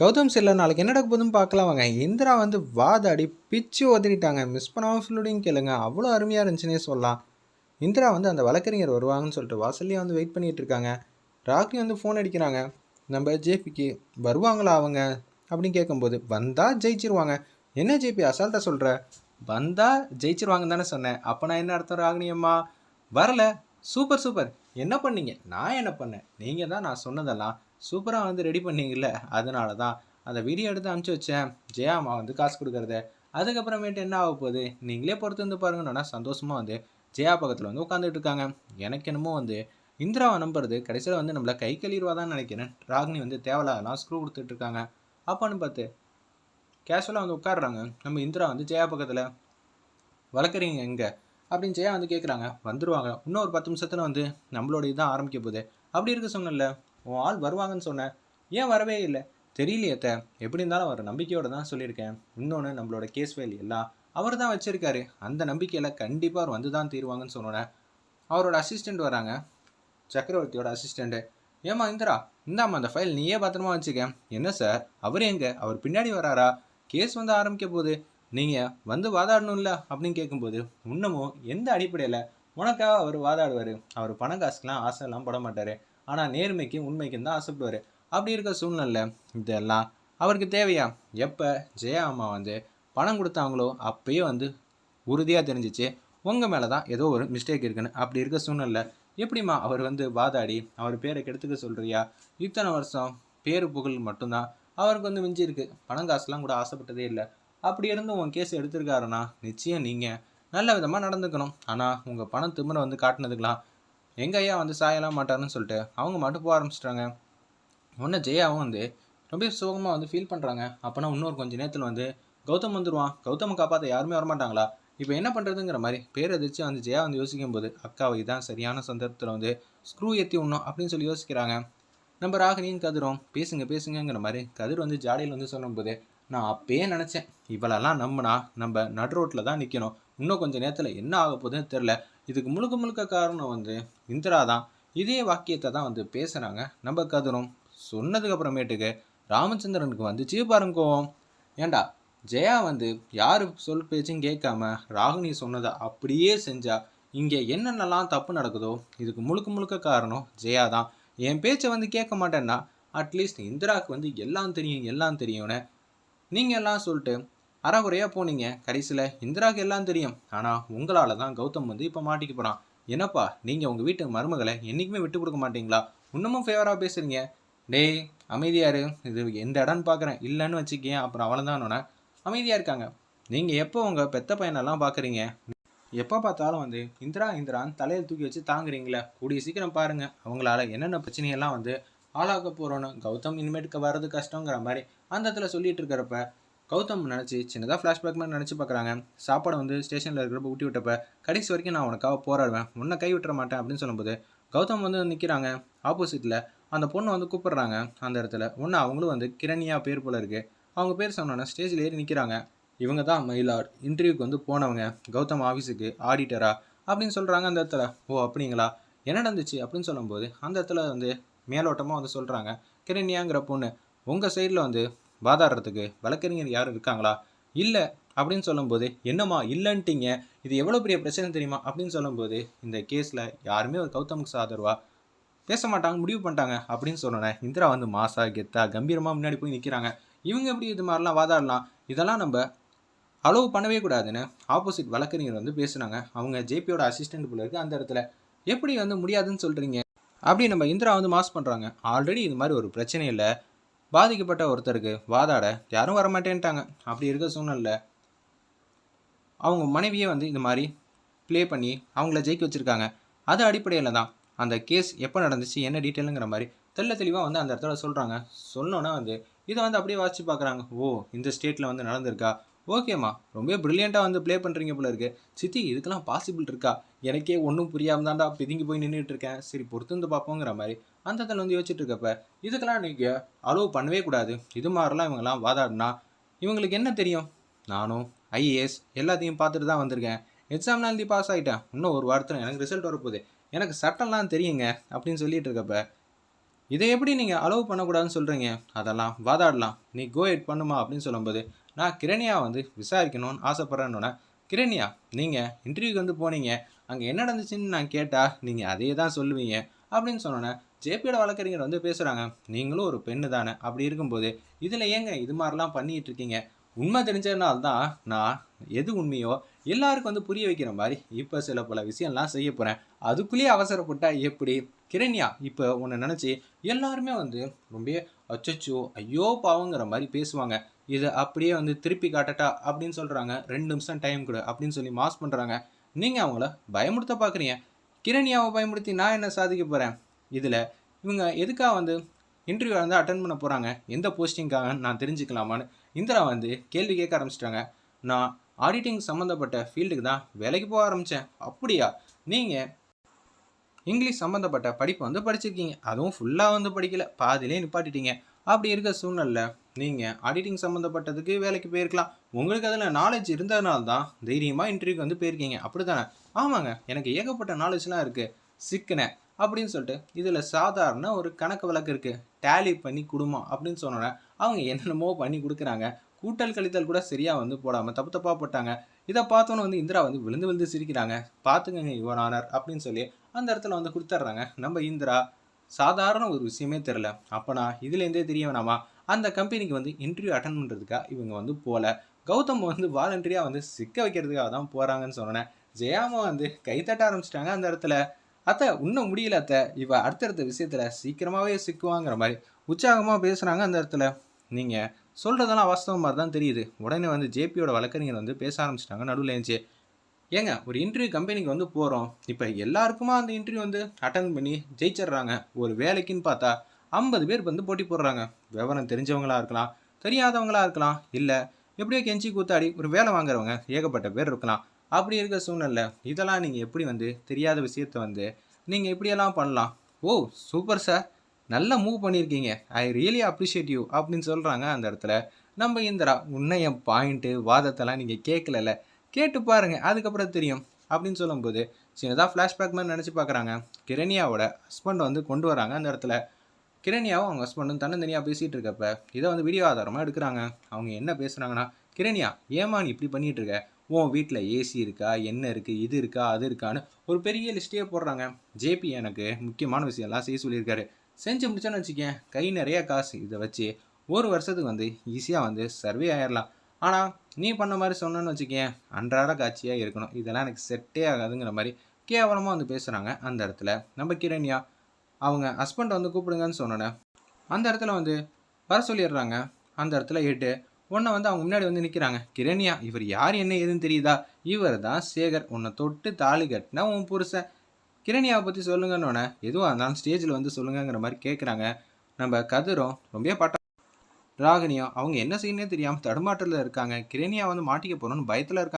கௌதம் சில நாளைக்கு என்ன நடக்க போதுன்னு பார்க்கலாம் வாங்க. இந்திரா வந்து வாதாடி பிச்சு ஒதுக்கிட்டாங்க மிஸ் பண்ணாமல் ஃபுல்லுடையும் கேளுங்க. அவ்வளோ அருமையாக இருந்துச்சுன்னே சொல்லலாம். இந்திரா வந்து அந்த வழக்கறிஞர் வருவாங்கன்னு சொல்லிட்டு வாசல்லையே வந்து வெயிட் பண்ணிட்டு இருக்காங்க. ராக்கி வந்து ஃபோன் அடிக்கிறாங்க. நம்ம ஜேபிக்கு வருவாங்களா அவங்க? அப்படின்னு கேட்கும்போது வந்தால் ஜெயிச்சிருவாங்க. என்ன ஜேபி அசால்ட்டாக சொல்கிற வந்தால் ஜெயிச்சிருவாங்கன்னு தானே சொன்னேன். அப்போ நான் என்ன அர்த்தம் ராகினியம்மா வரல. Super super. என்ன பண்ணீங்க? நான் என்ன பண்ணேன்? நீங்கள் தான் நான் சொன்னதெல்லாம். சூப்பராக வந்து ரெடி பண்ணிங்கல்ல? அதனால தான் அந்த வீடியோ எடுத்து அனுப்பிச்சி வச்சேன். ஜெயா அம்மா வந்து காசு கொடுக்குறது. அதுக்கப்புறமேட்டு என்ன ஆக போகுது? நீங்களே பொறுத்து வந்து பாருங்க. சந்தோஷமாக வந்து ஜெயா பக்கத்தில் வந்து உட்காந்துட்டு இருக்காங்க. எனக்கு என்னமோ வந்து இந்திராவை நம்புறது கடைசியில் வந்து நம்மளை கை கழுவிடுவா தான் நினைக்கிறேன். ராகினி வந்து தேவையில்லாதெல்லாம் ஸ்க்ரூ கொடுத்துட்டு இருக்காங்க. அப்போன்னு பார்த்து கேஷுவலாக வந்து உட்காடுறாங்க நம்ம இந்திரா வந்து ஜெயா பக்கத்தில் வளர்க்குறீங்க எங்கே? அப்படின்னு ஜெயா வந்து கேட்குறாங்க வந்துடுவாங்க இன்னும் ஒரு பத்து நிமிஷத்தில் வந்து நம்மளோட இதான் ஆரம்பிக்க போகுது. அப்படி இருக்க சொன்னல உன் ஆள் வருவாங்கன்னு சொன்னேன் ஏன் வரவே இல்லை? தெரியலையே எப்படி இருந்தாலும் அவர் நம்பிக்கையோட தான் சொல்லியிருக்கேன். இன்னொன்று நம்மளோட கேஸ் ஃபைல் எல்லாம் அவர் தான் வச்சுருக்காரு. அந்த நம்பிக்கையில் கண்டிப்பாக அவர் வந்து தான் தீருவாங்கன்னு சொன்னோன்னே. அவரோட அசிஸ்டண்ட் வராங்க. சக்கரவர்த்தியோட அசிஸ்டண்ட்டு ஏமா இந்திரா? இந்தாம்மா அந்த ஃபைல் நீயே பத்திரமா வச்சுக்க. என்ன சார் அவர் எங்க? அவர் பின்னாடி வராரா? கேஸ் வந்து ஆரம்பிக்க போகுது. நீங்கள் வந்து வாதாடணும்ல அப்படின்னு கேட்கும்போது இன்னமும் எந்த அடிப்படையில் உனக்காக அவர் வாதாடுவார்? அவர் பணம் காசுக்கெலாம் ஆசைலாம் பட மாட்டார். ஆனால் நேர்மைக்கும் உண்மைக்கும் தான் ஆசைப்படுவார். அப்படி இருக்க சூழ்நிலை இதெல்லாம் அவருக்கு தேவையா? எப்போ? ஜெயா அம்மா வந்து பணம் கொடுத்தாங்களோ அப்பயே வந்து உறுதியாக தெரிஞ்சிச்சு. உங்கள் மேலே தான் ஏதோ ஒரு மிஸ்டேக் இருக்குன்னு அப்படி இருக்க சூழ்நிலை எப்படிம்மா அவர் வந்து வாதாடி அவர் பேரை கெடுத்துக்க சொல்கிறியா இத்தனை வருஷம் பேரு புகழ் மட்டும்தான் அவருக்கு வந்து மிஞ்சி இருக்கு பணம் காசுலாம் கூட ஆசைப்பட்டதே இல்லை. அப்படி இருந்து உன் கேஸ் எடுத்திருக்காருன்னா நிச்சயம் நீங்கள் நல்ல விதமாக நடந்துக்கணும். ஆனால் உங்கள் பணம் திமிரை வந்து காட்டினதுக்கெலாம் எங்கள் ஐயா வந்து சாயலாம் மாட்டாருன்னு சொல்லிட்டு அவங்க மட்டும் போக ஆரம்பிச்சிட்டாங்க. உடனே ஜெயாவும் வந்து ரொம்ப சுகமாக வந்து ஃபீல் பண்ணுறாங்க அப்போனா இன்னொரு கொஞ்சம் நேரத்தில் வந்து கௌதம் வந்துடுவான் கௌதமை காப்பாற்ற யாருமே வரமாட்டாங்களா? இப்போ என்ன பண்ணுறதுங்கிற மாதிரி பேரதிர்ச்சி வந்து ஜெயா வந்து யோசிக்கும் போது அக்காவை தான் சரியான சந்தர்ப்பத்தில் வந்து ஸ்க்ரூ ஏற்றி விடணும் அப்படின்னு சொல்லி யோசிக்கிறாங்க. நம்ம ராகினியும் கதிரும் பேசுங்க பேசுங்கங்கிற மாதிரி கதிர் வந்து ஜாடியில் வந்து சொல்லும்போது நான் அப்பயே நினச்சேன் இவளெல்லாம் நம்பினா நம்ம நடு ரோட்டில் தான் நிற்கணும் இன்னும் கொஞ்சம் நேரத்தில் என்ன ஆக போகுதுன்னு தெரில இதுக்கு முழுக்க முழுக்க காரணம் வந்து இந்திரா தான். இதே வாக்கியத்தை தான் வந்து பேசுகிறாங்க நம்ம கதிரும் சொன்னதுக்கு அப்புறமேட்டுக்கு ராமச்சந்திரனுக்கு வந்துச்சு பாருங்க. கோவம் ஏண்டா ஜெயா வந்து யார் சொல் பேச்சும் கேட்காம ராகினி சொன்னதை அப்படியே செஞ்சா இங்கே என்னென்னலாம் தப்பு நடக்குதோ இதுக்கு முழுக்க முழுக்க காரணம் ஜெயா தான். என் பேச்சை வந்து கேட்க மாட்டேன்னா அட்லீஸ்ட் இந்திராவுக்கு வந்து எல்லாம் தெரியும் எல்லாம் தெரியும்னு நீங்கள் எல்லாம் சொல்லிட்டு அறகுறையாக போனீங்க. கடைசியில் இந்திராவுக்கு எல்லாம் தெரியும். ஆனால் உங்களால் தான் கௌதம் வந்து இப்போ மாட்டிக்க போகிறான் என்னப்பா நீங்கள் உங்கள் வீட்டு மருமகளை என்றைக்குமே விட்டு கொடுக்க மாட்டீங்களா? இன்னமும் ஃபேவராக பேசுகிறீங்க டேய் அமைதியாரு. இது எந்த இடம்னு பார்க்குறேன் இல்லைன்னு வச்சுக்கேன் அப்புறம் அவளை அமைதியாக இருக்காங்க. நீங்கள் எப்போ உங்கள் பெத்த பையனெல்லாம் பார்க்குறீங்க எப்போ பார்த்தாலும் வந்து இந்திரா இந்திரான்னு தலையில் தூக்கி வச்சு தாங்குறீங்களே. கூடிய சீக்கிரம் பாருங்கள் அவங்களால என்னென்ன பிரச்சனையெல்லாம் வந்து ஆளாக்க போகிறோன்னு கௌதம் இனிமேட்டுக்கு வர்றது கஷ்டங்கிற மாதிரி அந்த இடத்துல சொல்லிட்டு இருக்கிறப்ப கௌதம் நினச்சி சின்னதாக ஃப்ளாஷ்பேக் மாதிரி நினச்சி பார்க்குறாங்க சாப்பாடு வந்து ஸ்டேஷனில் இருக்கிறப்ப ஊட்டி விட்டப்ப கடைசி வரைக்கும் நான் உனக்காக போராடுவேன். உன்னை கை விட்டுற மாட்டேன். அப்படின்னு சொல்லும்போது கௌதம் வந்து நிற்கிறாங்க ஆப்போசிட்டில் அந்த பொண்ணை வந்து கூப்பிடுறாங்க. அந்த இடத்துல ஒன்று அவங்களும் வந்து கிரணியா பேர் போல இருக்குது அவங்க பேர் சொன்னோன்னே ஸ்டேஜில் ஏறி நிற்கிறாங்க இவங்க தான் மயிலார் இன்டர்வியூக்கு வந்து போனவங்க. கௌதம் ஆஃபீஸுக்கு ஆடிட்டரா அப்படின்னு சொல்கிறாங்க அந்த இடத்துல. ஓ அப்படிங்களா? என்ன நடந்துச்சு? அப்படின்னு சொல்லும்போது அந்த இடத்துல வந்து மேலோட்டமாக வந்து சொல்கிறாங்க கிரண்யாங்கிற பொண்ணு உங்கள் சைடில் வந்து வாதாடுறதுக்கு வழக்கறிஞர் யாரும் இருக்காங்களா? இல்லை அப்படின்னு சொல்லும்போது என்னம்மா இல்லைன்ட்டீங்க? இது எவ்வளோ பெரிய பிரச்சனை தெரியுமா? அப்படின்னு சொல்லும்போது இந்த கேஸில் யாருமே ஒரு கௌதமுக்கு சாதர்வா பேச மாட்டாங்க முடிவு பண்ணிட்டாங்க அப்படின்னு சொன்னேன் இந்திரா வந்து மாசா கெத்தா கம்பீரமாக முன்னாடி போய் நிற்கிறாங்க இவங்க எப்படி இது மாதிரிலாம் வாதாடலாம்? இதெல்லாம் நம்ம அளவு பண்ணவே கூடாதுன்னு ஆப்போசிட் வழக்கறிஞர் வந்து பேசுனாங்க. அவங்க ஜேபியோட அசிஸ்டண்ட் போல இருக்குது அந்த இடத்துல. எப்படி வந்து முடியாதுன்னு சொல்கிறீங்க அப்படி நம்ம இந்திரா வந்து மாஸ் பண்ணுறாங்க ஆல்ரெடி இது மாதிரி ஒரு பிரச்சனை இல்லை. பாதிக்கப்பட்ட ஒருத்தருக்கு வாதாட யாரும் வர மாட்டேன்ட்டாங்க அப்படி இருக்க சூழ்நிலை அவங்க மனைவியே வந்து இந்த மாதிரி ப்ளே பண்ணி அவங்கள ஜெயிக்க வச்சுருக்காங்க. அது அடிப்படையில் தான் அந்த கேஸ் எப்போ நடந்துச்சு என்ன டீட்டெயிலுங்கிற மாதிரி தெள்ள தெளிவாக வந்து அந்த இடத்துல சொல்கிறாங்க சொன்னோன்னா வந்து இதை வந்து அப்படியே வாசித்து பார்க்குறாங்க. ஓ இந்த ஸ்டேட்டில் வந்து நடந்திருக்கா? ஓகேம்மா. ரொம்ப ப்ரில்லியண்ட்டாக வந்து ப்ளே பண்ணுறீங்க போல இருக்கு. சித்தி இதுக்கெல்லாம் பாசிபிள் இருக்கா? எனக்கே ஒன்றும் புரியாமல் தான்டா பிதுங்கி போய் நின்றுட்டு இருக்கேன். சரி பொறுத்து வந்து பார்ப்போங்கிற மாதிரி அந்த இடத்துல வந்து யோசிச்சுட்டு இருக்கப்ப இதுக்கெல்லாம் நீங்கள் அலோவ் பண்ணவே கூடாது. இது மாதிரிலாம் இவங்கெல்லாம் வாதாடினா இவங்களுக்கு என்ன தெரியும்? நானும் ஐஏஎஸ் எல்லாத்தையும் பார்த்துட்டு தான் வந்திருக்கேன். எக்ஸாம்லாம் எழுதி பாஸ் ஆகிட்டேன் இன்னும் ஒரு வாரத்தில் எனக்கு ரிசல்ட் வரப்போகுது. எனக்கு சட்டம்லாம் தெரியுங்க அப்படின்னு சொல்லிட்டு இருக்கப்ப இதை எப்படி நீங்கள் அலோவ் பண்ணக்கூடாதுன்னு சொல்கிறீங்க அதெல்லாம் வாதாடலாம். நீ கோ எட் பண்ணுமா அப்படின்னு சொல்லும்போது நான் கிரண்யா வந்து விசாரிக்கணும்னு ஆசைப்பட்றேன்னொன்னே கிரண்யா நீங்கள் இன்டர்வியூக்கு வந்து போனீங்க. அங்கே என்ன நடந்துச்சுன்னு நான் கேட்டால் நீங்கள் அதே தான் சொல்லுவீங்க. அப்படின்னு சொன்னோன்னே ஜேபியோட வழக்கறிஞர் வந்து பேசுகிறாங்க நீங்களும் ஒரு பெண்ணு தானே. அப்படி இருக்கும்போது இதில் ஏங்க இது மாதிரிலாம் பண்ணிகிட்டு இருக்கீங்க? உண்மை தெரிஞ்சதுனால தான் நான் எது உண்மையோ எல்லாருக்கும் வந்து புரிய வைக்கிற மாதிரி இப்போ சில பல விஷயம்லாம் செய்ய போகிறேன் அதுக்குள்ளேயே அவசரப்பட்டால் எப்படி? கிரண்யா இப்போ உன்னை நினச்சி எல்லாருமே வந்து ரொம்ப அச்சச்சோ ஐயோ பாவங்கிற மாதிரி பேசுவாங்க. இதை அப்படியே வந்து திருப்பி காட்டட்டா அப்படின்னு சொல்கிறாங்க ரெண்டு நிமிஷம் டைம் கொடு அப்படின்னு சொல்லி மாஸ் பண்ணுறாங்க நீங்கள் அவங்கள பயமுடுத்த பார்க்குறீங்க கிரணியாவை பயமுடுத்தி நான் என்ன சாதிக்க போகிறேன் இதில் இவங்க எதுக்காக வந்து இன்டர்வியூ வந்து அட்டன் பண்ண போகிறாங்க எந்த போஸ்டிங்காக நான் தெரிஞ்சுக்கலாமான்னு இந்திரா வந்து கேள்வி கேட்க ஆரம்பிச்சிட்டாங்க. நான் ஆடிட்டிங் சம்மந்தப்பட்ட ஃபீல்டுக்கு தான் வேலைக்கு போக ஆரம்பித்தேன் அப்படியா? நீங்கள் இங்கிலீஷ் சம்மந்தப்பட்ட படிப்பு வந்து படிச்சிருக்கீங்க. அதுவும் ஃபுல்லாக வந்து படிக்கல. பாதியிலே நிப்பாட்டிட்டீங்க. அப்படி இருக்க சூழ்நிலை நீங்கள் ஆடிட்டிங் சம்மந்தப்பட்டதுக்கு வேலைக்கு போயிருக்கலாம். உங்களுக்கு அதில் நாலேஜ் இருந்ததுனால தான் தைரியமாக இன்டர்வியூக்கு வந்து போயிருக்கீங்க. அப்படி தானே ஆமாங்க எனக்கு ஏகப்பட்ட நாலேஜ்லாம் இருக்குது சிக்கினேன் அப்படின்னு சொல்லிட்டு இதில் சாதாரண ஒரு கணக்கு வழக்கு இருக்குது டேலி பண்ணி கொடுமா அப்படின்னு சொன்னோன்னே அவங்க என்னென்னமோ பண்ணி கொடுக்குறாங்க. கூட்டல் கழித்தல் கூட சரியாக வந்து போடாமல் தப்பு தப்பாக போட்டாங்க. இதை பார்த்தோன்னு வந்து இந்திரா வந்து விழுந்து விழுந்து சிரிக்கிறாங்க. பார்த்துக்கங்க யுவன் ஆனர் அப்படின்னு சொல்லி அந்த இடத்துல வந்து கொடுத்துட்றாங்க. நம்ம இந்திரா சாதாரண ஒரு விஷயமே தெரில அப்போனா இதுலேருந்தே தெரிய வேணாமா? அந்த கம்பெனிக்கு வந்து இன்டர்வியூ அட்டன் பண்ணுறதுக்காக இவங்க வந்து போகல கௌதம் வந்து வாலண்டரியாக வந்து சிக்க வைக்கிறதுக்காக தான் போகிறாங்கன்னு சொன்னேன். ஜெயாமா வந்து கைத்தட்ட ஆரம்பிச்சிட்டாங்க அந்த இடத்துல. அத்தை இன்னும் முடியல அத்தை. இவ அடுத்தடுத்த விஷயத்தில் சீக்கிரமாகவே சிக்குவாங்கிற மாதிரி உற்சாகமாக பேசுகிறாங்க அந்த இடத்துல. நீங்கள் சொல்கிறதெல்லாம் வாஸ்தவம் மாதிரி தான் தெரியுது. உடனே வந்து ஜேபியோட வழக்கறிஞர் வந்து பேச ஆரம்பிச்சிட்டாங்க நடுவில் இருந்துச்சு ஏங்க ஒரு இன்டர்வியூ கம்பெனிக்கு வந்து போகிறோம் இப்போ எல்லாருக்குமா அந்த இன்டர்வியூ வந்து? அட்டன் பண்ணி ஜெயிச்சிடுறாங்க. ஒரு வேலைக்குன்னு பார்த்தா ஐம்பது பேர் வந்து போட்டி போடுறாங்க. விவரம் தெரிஞ்சவங்களா இருக்கலாம் தெரியாதவங்களா இருக்கலாம் இல்லை எப்படியோ கெஞ்சி கூத்தாடி ஒரு வேலை வாங்குறவங்க ஏகப்பட்ட பேர் இருக்கலாம். அப்படி இருக்க சூழ்நிலை இதெல்லாம் நீங்கள் எப்படி வந்து தெரியாத விஷயத்த வந்து நீங்கள் இப்படியெல்லாம் பண்ணலாம்? ஓ சூப்பர் சார் நல்லா மூவ் பண்ணியிருக்கீங்க. ஐ ரியலி அப்ரிஷியேட் யூ அப்படின்னு சொல்கிறாங்க அந்த இடத்துல. நம்ம இந்திரா உன்னை என் பாயிண்ட்டு வாதத்தெல்லாம் நீங்கள் கேட்கலல்ல. கேட்டு பாருங்க அதுக்கப்புறம் தெரியும். அப்படின்னு சொல்லும்போது சின்னதாக ஃப்ளாஷ்பேக் மாதிரி நினச்சி பார்க்குறாங்க. கிரணியாவோட ஹஸ்பண்ட் வந்து கொண்டு வராங்க அந்த இடத்துல. கிரணியாவும் அவங்க ஹஸ்பண்டும் தன்னந்தனியாக பேசிகிட்டு இருக்கப்ப இதை வந்து வீடியோ ஆதாரமாக எடுக்கிறாங்க. அவங்க என்ன பேசுகிறாங்கன்னா கிரணியா ஏமா நீ இப்படி பண்ணிகிட்டு இருக்க? உன் வீட்டில் ஏசி இருக்கா? என்ன இருக்குது இது இருக்கா? அது இருக்கான்னு ஒரு பெரிய லிஸ்ட்டே போடுறாங்க. ஜேபி எனக்கு முக்கியமான விஷயம்லாம் செய்ய சொல்லியிருக்காரு. செஞ்சு முடிச்சோன்னு வச்சுக்கேன் கை நிறைய காசு. இதை வச்சு ஒரு வருஷத்துக்கு வந்து ஈஸியாக வந்து சர்வே ஆயிடலாம் ஆனால் நீ பண்ண மாதிரி சொன்னேன்னு வச்சுக்கேன். அன்றாட காட்சியாக இருக்கணும். இதெல்லாம் எனக்கு செட்டே ஆகாதுங்கிற மாதிரி கேவலமாக வந்து பேசுகிறாங்க அந்த இடத்துல. நம்ம கிரண்யா அவங்க ஹஸ்பண்டை வந்து கூப்பிடுங்கன்னு சொன்னோன்னே அந்த இடத்துல வந்து வர சொல்லிடுறாங்க. அந்த இடத்துல எட்டு உன்னை வந்து அவங்க முன்னாடி வந்து நிற்கிறாங்க கிரண்யா இவர் யார் என்ன ஏதுன்னு தெரியுதா? இவர் தான் சேகர். உன்னை தொட்டு தாலி கட்டினா உன் புருஷன். கிரண்யாவை பற்றி சொல்லுங்கன்னொன்னே எதுவாக இருந்தாலும் ஸ்டேஜில் வந்து சொல்லுங்கங்கிற மாதிரி கேட்குறாங்க நம்ம கதிரும் ரொம்ப பட்ட ராகினியும் அவங்க என்ன செய்யணும்னே தெரியாமல் தடுமாற்றத்தில் இருக்காங்க. கிரேனியா வந்து மாட்டிக்க போகணும்னு பயத்தில் இருக்காங்க.